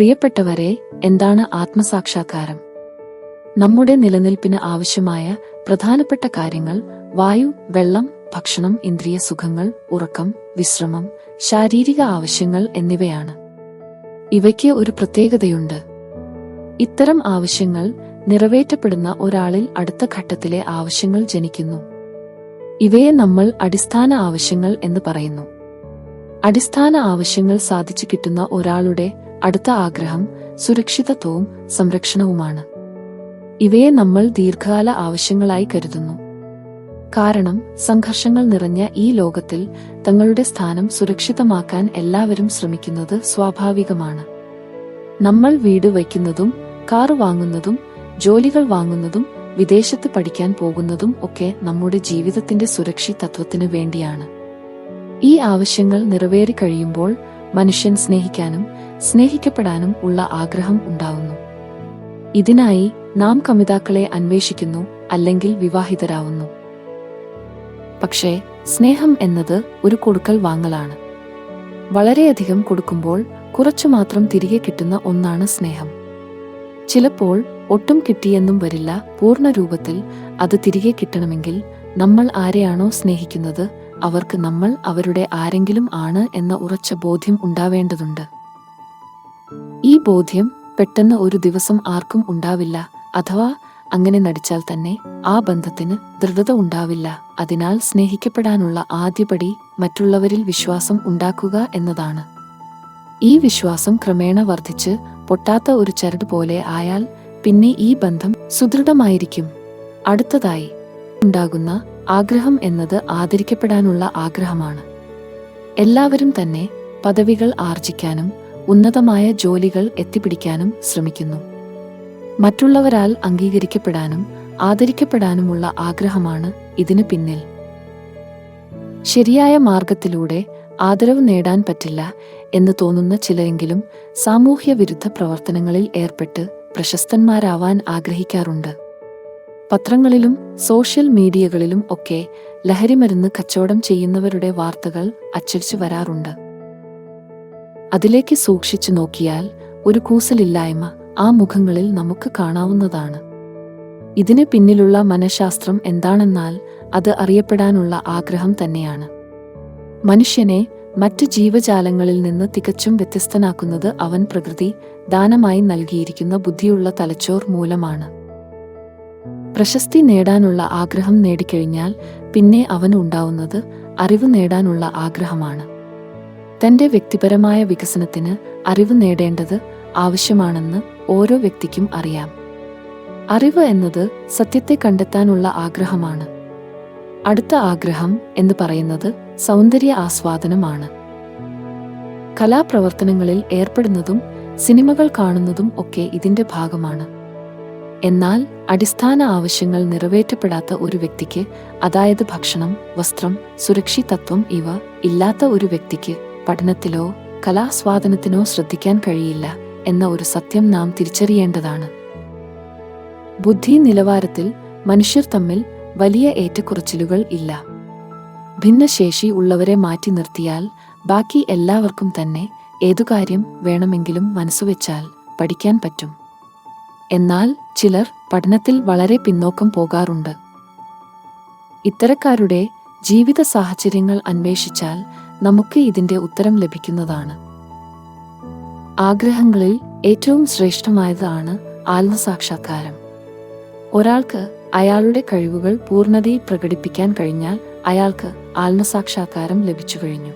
പ്രിയപ്പെട്ടവരെ എന്താണ് ആത്മസാക്ഷാത്കാരം? നമ്മുടെ നിലനിൽപ്പിന് ആവശ്യമായ പ്രധാനപ്പെട്ട കാര്യങ്ങൾ വായു വെള്ളം ഭക്ഷണം ഇന്ദ്രിയ സുഖങ്ങൾ ഉറക്കം വിശ്രമം ശാരീരിക ആവശ്യങ്ങൾ എന്നിവയാണ്. ഇവയ്ക്ക് ഒരു പ്രത്യേകതയുണ്ട്. ഇത്തരം ആവശ്യങ്ങൾ നിറവേറ്റപ്പെടുന്ന ഒരാളിൽ അടുത്ത ഘട്ടത്തിലെ ആവശ്യങ്ങൾ ജനിക്കുന്നു. ഇവയെ നമ്മൾ അടിസ്ഥാന ആവശ്യങ്ങൾ എന്ന് പറയുന്നു. അടിസ്ഥാന ആവശ്യങ്ങൾ സാധിച്ചു കിട്ടുന്ന ഒരാളുടെ അടുത്ത ആഗ്രഹം സുരക്ഷിതത്വവും സംരക്ഷണവുമാണ്. ഇവയെ നമ്മൾ ദീർഘകാല ആവശ്യങ്ങളായി കരുതുന്നു. കാരണം സംഘർഷങ്ങൾ നിറഞ്ഞ ഈ ലോകത്തിൽ തങ്ങളുടെ സ്ഥാനം സുരക്ഷിതമാക്കാൻ എല്ലാവരും ശ്രമിക്കുന്നത് സ്വാഭാവികമാണ്. നമ്മൾ വീട് വയ്ക്കുന്നതും കാർ വാങ്ങുന്നതും ജോലികൾ വാങ്ങുന്നതും വിദേശത്ത് പഠിക്കാൻ പോകുന്നതും ഒക്കെ നമ്മുടെ ജീവിതത്തിന്റെ സുരക്ഷിതത്വത്തിനു വേണ്ടിയാണ്. ഈ ആവശ്യങ്ങൾ നിറവേറി കഴിയുമ്പോൾ മനുഷ്യൻ സ്നേഹിക്കാനും സ്നേഹിക്കപ്പെടാനും ഉള്ള ആഗ്രഹം ഉണ്ടാവുന്നു. ഇതിനായി നാം കമിതാക്കളെ അന്വേഷിക്കുന്നു അല്ലെങ്കിൽ വിവാഹിതരാവുന്നു. പക്ഷേ സ്നേഹം എന്നത് ഒരു കൊടുക്കൽ വാങ്ങലാണ്. വളരെയധികം കൊടുക്കുമ്പോൾ കുറച്ചു മാത്രം തിരികെ കിട്ടുന്ന ഒന്നാണ് സ്നേഹം. ചിലപ്പോൾ ഒട്ടും കിട്ടിയെന്നും വരില്ല പൂർണ രൂപത്തിൽ അത് തിരികെ കിട്ടണമെങ്കിൽ നമ്മൾ ആരെയാണോ സ്നേഹിക്കുന്നത് അവർക്ക് നമ്മൾ അവരുടെ ആരെങ്കിലും ആണ് എന്ന ഉറച്ച ബോധ്യം ഉണ്ടാവേണ്ടതുണ്ട്. ഈ ബോധ്യം പെട്ടെന്ന് ഒരു ദിവസം ആർക്കും ഉണ്ടാവില്ല അഥവാ അങ്ങനെ നടിച്ചാൽ തന്നെ ആ ബന്ധത്തിന് ദൃഢത ഉണ്ടാവില്ല. അതിനാൽ സ്നേഹിക്കപ്പെടാനുള്ള ആദ്യപടി മറ്റുള്ളവരിൽ വിശ്വാസം ഉണ്ടാക്കുക എന്നതാണ്. ഈ വിശ്വാസം ക്രമേണ വർദ്ധിച്ച് പൊട്ടാത്ത ഒരു ചരട് പോലെ ആയാൽ പിന്നെ ഈ ബന്ധം സുദൃഢമായിരിക്കും. അടുത്തതായി ഉണ്ടാകുന്ന ആഗ്രഹം എന്നത് ആദരിക്കപ്പെടാനുള്ള ആഗ്രഹമാണ്. എല്ലാവരും തന്നെ പദവികൾ ആർജിക്കാനും ഉന്നതമായ ജോലികൾ എത്തിപ്പിടിക്കാനും ശ്രമിക്കുന്നു. മറ്റുള്ളവരാൽ അംഗീകരിക്കപ്പെടാനും ആദരിക്കപ്പെടാനുമുള്ള ആഗ്രഹമാണ് ഇതിനു പിന്നിൽ. ശരിയായ മാർഗത്തിലൂടെ ആദരവ് നേടാൻ പറ്റില്ല എന്ന് തോന്നുന്ന ചിലരെങ്കിലും സാമൂഹ്യ വിരുദ്ധ പ്രവർത്തനങ്ങളിൽ ഏർപ്പെട്ട് പ്രശസ്തന്മാരാവാൻ ആഗ്രഹിക്കാറുണ്ട്. പത്രങ്ങളിലും സോഷ്യൽ മീഡിയകളിലും ഒക്കെ ലഹരിമരുന്ന് കച്ചവടം ചെയ്യുന്നവരുടെ വാർത്തകൾ അച്ചടിച്ചു വരാറുണ്ട്. അതിലേക്ക് സൂക്ഷിച്ചു നോക്കിയാൽ ഒരു കൂസലില്ലായ്മ ആ മുഖങ്ങളിൽ നമുക്ക് കാണാവുന്നതാണ്. ഇതിന് പിന്നിലുള്ള മനഃശാസ്ത്രം എന്താണെന്നാൽ അത് അറിയപ്പെടാനുള്ള ആഗ്രഹം തന്നെയാണ്. മനുഷ്യനെ മറ്റു ജീവജാലങ്ങളിൽ നിന്ന് തികച്ചും വ്യത്യസ്തനാക്കുന്നത് അവൻ പ്രകൃതി ദാനമായി നൽകിയിരിക്കുന്ന ബുദ്ധിയുള്ള തലച്ചോർ മൂലമാണ്. പ്രശസ്തി നേടാനുള്ള ആഗ്രഹം നേടിക്കഴിഞ്ഞാൽ പിന്നെ അവന് ഉണ്ടാവുന്നത് അറിവ് നേടാനുള്ള ആഗ്രഹമാണ്. തന്റെ വ്യക്തിപരമായ വികസനത്തിന് അറിവ് നേടേണ്ടത് ആവശ്യമാണെന്ന് ഓരോ വ്യക്തിക്കും അറിയാം. അറിവ് എന്നത് സത്യത്തെ കണ്ടെത്താനുള്ള ആഗ്രഹമാണ്. അടുത്ത ആഗ്രഹം എന്ന് പറയുന്നത് സൗന്ദര്യ ആസ്വാദനമാണ്. കലാപ്രവർത്തനങ്ങളിൽ ഏർപ്പെടുന്നതും സിനിമകൾ കാണുന്നതും ഒക്കെ ഇതിന്റെ ഭാഗമാണ്. എന്നാൽ അടിസ്ഥാന ആവശ്യങ്ങൾ നിറവേറ്റപ്പെടാത്ത ഒരു വ്യക്തിക്ക് അതായത് ഭക്ഷണം വസ്ത്രം സുരക്ഷിതത്വം ഇവ ഇല്ലാത്ത ഒരു വ്യക്തിക്ക് പഠനത്തിലോ കലാസ്വാദനത്തിനോ ശ്രദ്ധിക്കാൻ കഴിയില്ല എന്ന ഒരു സത്യം നാം തിരിച്ചറിയേണ്ടതാണ്. ബുദ്ധി നിലവാരത്തിൽ മനുഷ്യർ തമ്മിൽ വലിയ ഏറ്റക്കുറച്ചിലുകൾ ഇല്ല. ഭിന്നശേഷി ഉള്ളവരെ മാറ്റി നിർത്തിയാൽ ബാക്കി എല്ലാവർക്കും തന്നെ ഏതു കാര്യം വേണമെങ്കിലും മനസ്സുവെച്ചാൽ പഠിക്കാൻ പറ്റും. എന്നാൽ ചിലർ പഠനത്തിൽ വളരെ പിന്നോക്കം പോകാറുണ്ട്. ഇത്തരക്കാരുടെ ജീവിത സാഹചര്യങ്ങൾ അന്വേഷിച്ചാൽ നമുക്ക് ഇതിന്റെ ഉത്തരം ലഭിക്കുന്നതാണ്. ആഗ്രഹങ്ങളിൽ ഏറ്റവും ശ്രേഷ്ഠമായതാണ് ആത്മസാക്ഷാത്കാരം ഒരാൾക്ക് അയാളുടെ കഴിവുകൾ പൂർണതയിൽ പ്രകടിപ്പിക്കാൻ കഴിഞ്ഞാൽ അയാൾക്ക് ആത്മസാക്ഷാത്കാരം ലഭിച്ചു കഴിഞ്ഞു.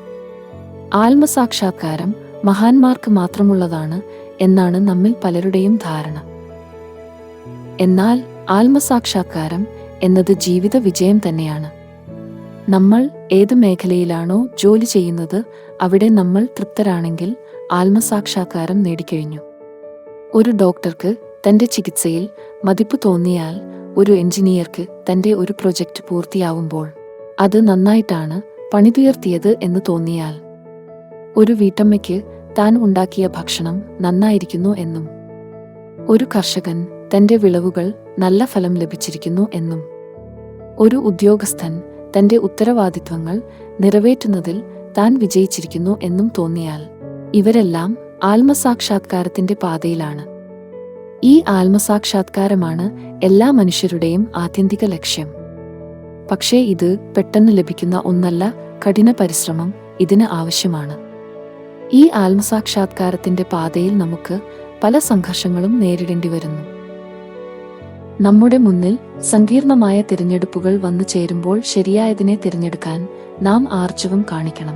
ആത്മസാക്ഷാത്കാരം മഹാന്മാർക്ക് മാത്രമുള്ളതാണ് എന്നാണ് നമ്മിൽ പലരുടെയും ധാരണ. എന്നാൽ ആത്മസാക്ഷാത്കാരം എന്നത് ജീവിത വിജയം തന്നെയാണ്. നമ്മൾ ഏത് മേഖലയിലാണോ ജോലി ചെയ്യുന്നത് അവിടെ നമ്മൾ തൃപ്തരാണെങ്കിൽ ആത്മസാക്ഷാത്കാരം നേടിക്കഴിഞ്ഞു. ഒരു ഡോക്ടർക്ക് തന്റെ ചികിത്സയിൽ മതിപ്പ് തോന്നിയാൽ ഒരു എഞ്ചിനീയർക്ക് തന്റെ ഒരു പ്രൊജക്റ്റ് പൂർത്തിയാവുമ്പോൾ അത് നന്നായിട്ടാണ് പണിതുയർത്തിയത് എന്ന് തോന്നിയാൽ ഒരു വീട്ടമ്മയ്ക്ക് താൻ ഉണ്ടാക്കിയ ഭക്ഷണം നന്നായിരിക്കുന്നു എന്നും ഒരു കർഷകൻ തന്റെ വിളവുകൾ നല്ല ഫലം ലഭിച്ചിരിക്കുന്നു എന്നും ഒരു ഉദ്യോഗസ്ഥൻ തന്റെ ഉത്തരവാദിത്വങ്ങൾ നിറവേറ്റുന്നതിൽ താൻ വിജയിച്ചിരിക്കുന്നു എന്നും തോന്നിയാൽ ഇവരെല്ലാം ആത്മസാക്ഷാത്കാരത്തിന്റെ പാതയിലാണ്. ഈ ആത്മസാക്ഷാത്കാരമാണ് എല്ലാ മനുഷ്യരുടെയും ആത്യന്തിക ലക്ഷ്യം. പക്ഷേ ഇത് പെട്ടെന്ന് ലഭിക്കുന്ന ഒന്നല്ല കഠിന പരിശ്രമം ഇതിന് ആവശ്യമാണ്. ഈ ആത്മസാക്ഷാത്കാരത്തിന്റെ പാതയിൽ നമുക്ക് പല സംഘർഷങ്ങളും നേരിടേണ്ടി വരുന്നു. നമ്മുടെ മുന്നിൽ സങ്കീർണമായ തിരഞ്ഞെടുപ്പുകൾ വന്നു ചേരുമ്പോൾ ശരിയായതിനെ തിരഞ്ഞെടുക്കാൻ നാം ആർജവം കാണിക്കണം.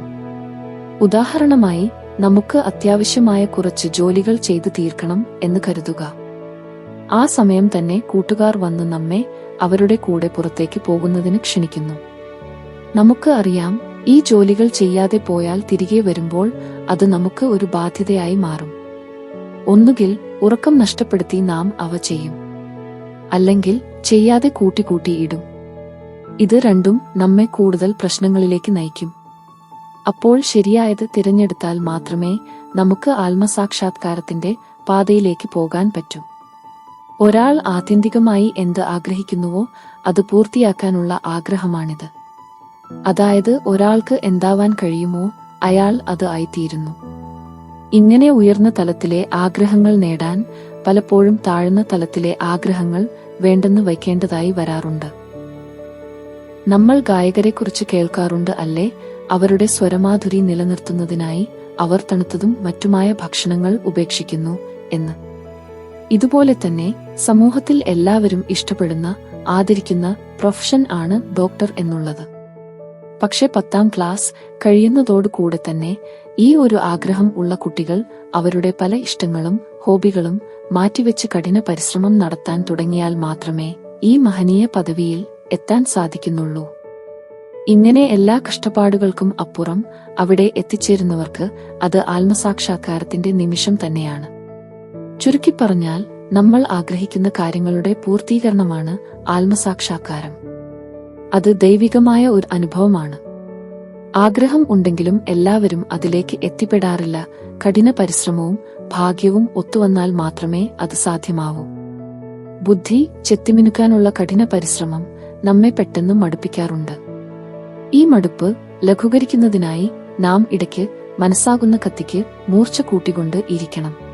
ഉദാഹരണമായി നമുക്ക് അത്യാവശ്യമായ കുറച്ച് ജോലികൾ ചെയ്തു തീർക്കണം എന്ന് കരുതുക. ആ സമയം തന്നെ കൂട്ടുകാർ വന്ന് നമ്മെ അവരുടെ കൂടെ പുറത്തേക്ക് പോകുന്നതിന് ക്ഷണിക്കുന്നു. നമുക്ക് അറിയാം ഈ ജോലികൾ ചെയ്യാതെ പോയാൽ തിരികെ വരുമ്പോൾ അത് നമുക്ക് ഒരു ബാധ്യതയായി മാറും. ഒന്നുകിൽ ഉറക്കം നഷ്ടപ്പെടുത്തി നാം അവ ചെയ്യും. അല്ലെങ്കിൽ ചെയ്യാതെ കൂട്ടിക്കൂട്ടി ഇടും ഇത് രണ്ടും നമ്മെ കൂടുതൽ പ്രശ്നങ്ങളിലേക്ക് നയിക്കും. അപ്പോൾ ശരിയായത് തിരഞ്ഞെടുത്താൽ മാത്രമേ നമുക്ക് ആത്മസാക്ഷാത്കാരത്തിന്റെ പാതയിലേക്ക് പോകാൻ പറ്റൂ. ഒരാൾ ആത്യന്തികമായി എന്ത് ആഗ്രഹിക്കുന്നുവോ അത് പൂർത്തിയാക്കാനുള്ള ആഗ്രഹമാണിത്. അതായത് ഒരാൾക്ക് എന്താവാൻ കഴിയുമോ അയാൾ അത് ആയിത്തീരുന്നു. ഇങ്ങനെ ഉയർന്ന തലത്തിലെ ആഗ്രഹങ്ങൾ നേടാൻ പലപ്പോഴും താഴ്ന്ന തലത്തിലെ ആഗ്രഹങ്ങൾ വേണ്ടെന്ന് വയ്ക്കേണ്ടതായി വരാറുണ്ട്. നമ്മൾ ഗായകരെക്കുറിച്ച് കേൾക്കാറുണ്ട് അല്ലേ? അവരുടെ സ്വരമാധുരി നിലനിർത്തുന്നതിനായി അവർ തണുത്തതും മറ്റുമായ ഭക്ഷണങ്ങൾ ഉപേക്ഷിക്കുന്നു എന്ന്. ഇതുപോലെ തന്നെ സമൂഹത്തിൽ എല്ലാവരും ഇഷ്ടപ്പെടുന്ന ആദരിക്കുന്ന പ്രൊഫഷൻ ആണ് ഡോക്ടർ എന്നുള്ളത്. പക്ഷെ പത്താം ക്ലാസ് കഴിയുന്നതോടുകൂടെ തന്നെ ഈ ഒരു ആഗ്രഹം ഉള്ള കുട്ടികൾ അവരുടെ പല ഇഷ്ടങ്ങളും ഹോബികളും മാറ്റിവെച്ച് കഠിന പരിശ്രമം നടത്താൻ തുടങ്ങിയാൽ മാത്രമേ ഈ മഹനീയ പദവിയിൽ എത്താൻ സാധിക്കുന്നുള്ളൂ. ഇങ്ങനെ എല്ലാ കഷ്ടപ്പാടുകൾക്കും അപ്പുറം അവിടെ എത്തിച്ചേരുന്നവർക്ക് അത് ആത്മസാക്ഷാത്കാരത്തിന്റെ നിമിഷം തന്നെയാണ്. ചുരുക്കി പറഞ്ഞാൽ നമ്മൾ ആഗ്രഹിക്കുന്ന കാര്യങ്ങളുടെ പൂർത്തീകരണമാണ് ആത്മസാക്ഷാത്കാരം. അത് ദൈവികമായ ഒരു അനുഭവമാണ്. ആഗ്രഹം ഉണ്ടെങ്കിലും എല്ലാവരും അതിലേക്ക് എത്തിപ്പെടാറില്ല. കഠിന പരിശ്രമവും ഭാഗ്യവും ഒത്തുവന്നാൽ മാത്രമേ അത് സാധ്യമാവൂ. ബുദ്ധി ചെത്തിമിനുക്കാനുള്ള കഠിന പരിശ്രമം നമ്മെ പെട്ടെന്ന് മടുപ്പിക്കാറുണ്ട്. ഈ മടുപ്പ് ലഘൂകരിക്കുന്നതിനായി നാം ഇടയ്ക്ക് മനസ്സാകുന്ന കത്തിക്ക് മൂർച്ച കൂട്ടിക്കൊണ്ട് ഇരിക്കണം.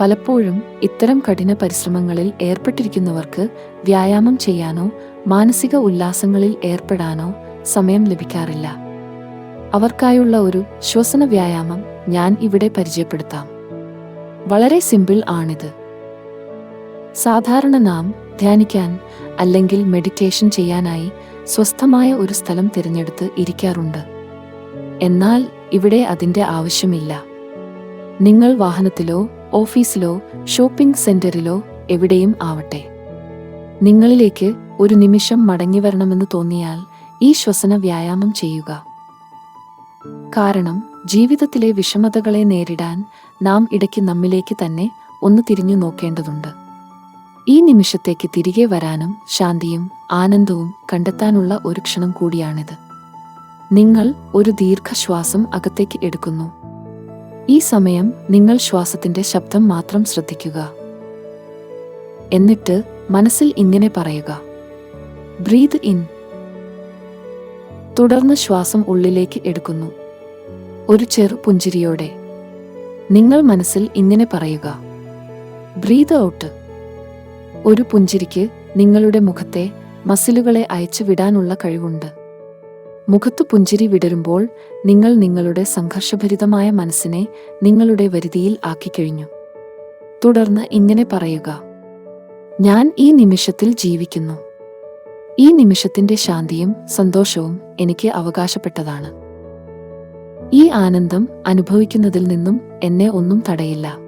പലപ്പോഴും ഇത്തരം കഠിന പരിശ്രമങ്ങളിൽ ഏർപ്പെട്ടിരിക്കുന്നവർക്ക് വ്യായാമം ചെയ്യാനോ മാനസിക ഉല്ലാസങ്ങളിൽ ഏർപ്പെടാനോ സമയം ലഭിക്കാറില്ല. അവർക്കായുള്ള ഒരു ശ്വസന വ്യായാമം ഞാൻ ഇവിടെ പരിചയപ്പെടുത്താം. വളരെ സിമ്പിൾ ആണിത്. സാധാരണ നാം ധ്യാനിക്കാൻ അല്ലെങ്കിൽ മെഡിറ്റേഷൻ ചെയ്യാനായി സ്വസ്ഥമായ ഒരു സ്ഥലം തിരഞ്ഞെടുത്ത് ഇരിക്കാറുണ്ട്. എന്നാൽ ഇവിടെ അതിന്റെ ആവശ്യമില്ല. നിങ്ങൾ വാഹനത്തിലോ ഓഫീസിലോ ഷോപ്പിംഗ് സെന്ററിലോ എവിടെയും ആവട്ടെ. നിങ്ങളിലേക്ക് ഒരു നിമിഷം മടങ്ങി വരണമെന്ന് തോന്നിയാൽ ഈ ശ്വസന വ്യായാമം ചെയ്യുക. കാരണം ജീവിതത്തിലെ വിഷമതകളെ നേരിടാൻ നാം ഇടയ്ക്ക് നമ്മിലേക്ക് തന്നെ ഒന്ന് തിരിഞ്ഞു നോക്കേണ്ടതുണ്ട്. ഈ നിമിഷത്തേക്ക് തിരികെ വരാനും ശാന്തിയും ആനന്ദവും കണ്ടെത്താനുള്ള ഒരു ക്ഷണം കൂടിയാണിത്. നിങ്ങൾ ഒരു ദീർഘശ്വാസം അകത്തേക്ക് എടുക്കുന്നു. ഈ സമയം നിങ്ങൾ ശ്വാസത്തിന്റെ ശബ്ദം മാത്രം ശ്രദ്ധിക്കുക. എന്നിട്ട് മനസ്സിൽ ഇങ്ങനെ പറയുക. ബ്രീത് ഇൻ തുടർന്ന് ശ്വാസം ഉള്ളിലേക്ക് എടുക്കുന്നു. ഒരു ചെറു പുഞ്ചിരിയോടെ. നിങ്ങൾ മനസ്സിൽ ഇങ്ങനെ പറയുക. ബ്രീത് ഔട്ട് ഒരു പുഞ്ചിരിക്ക് നിങ്ങളുടെ മുഖത്തെ മസിലുകളെ അയച്ചു വിടാനുള്ള കഴിവുണ്ട്. മുഖത്തു പുഞ്ചിരി വിടരുമ്പോൾ നിങ്ങൾ നിങ്ങളുടെ സംഘർഷഭരിതമായ മനസ്സിനെ നിങ്ങളുടെ വരുതിയിൽ ആക്കിക്കഴിഞ്ഞു. തുടർന്ന് ഇങ്ങനെ പറയുക. ഞാൻ ഈ നിമിഷത്തിൽ ജീവിക്കുന്നു. ഈ നിമിഷത്തിന്റെ ശാന്തിയും സന്തോഷവും എനിക്ക് അവകാശപ്പെട്ടതാണ്. ഈ ആനന്ദം അനുഭവിക്കുന്നതിൽ നിന്നും എന്നെ ഒന്നും തടയില്ല.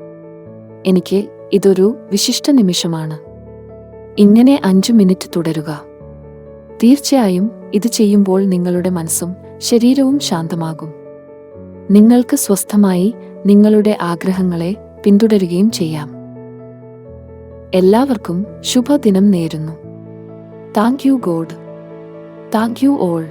എനിക്ക് ഇതൊരു വിശിഷ്ട നിമിഷമാണ്. ഇങ്ങനെ അഞ്ചു മിനിറ്റ് തുടരുക. തീർച്ചയായും ഇത് ചെയ്യുമ്പോൾ നിങ്ങളുടെ മനസ്സും ശരീരവും ശാന്തമാകും. നിങ്ങൾക്ക് സ്വസ്ഥമായി നിങ്ങളുടെ ആഗ്രഹങ്ങളെ പിന്തുടരുകയും ചെയ്യാം. എല്ലാവർക്കും ശുഭദിനം നേരുന്നു. Thank you God. Thank you all.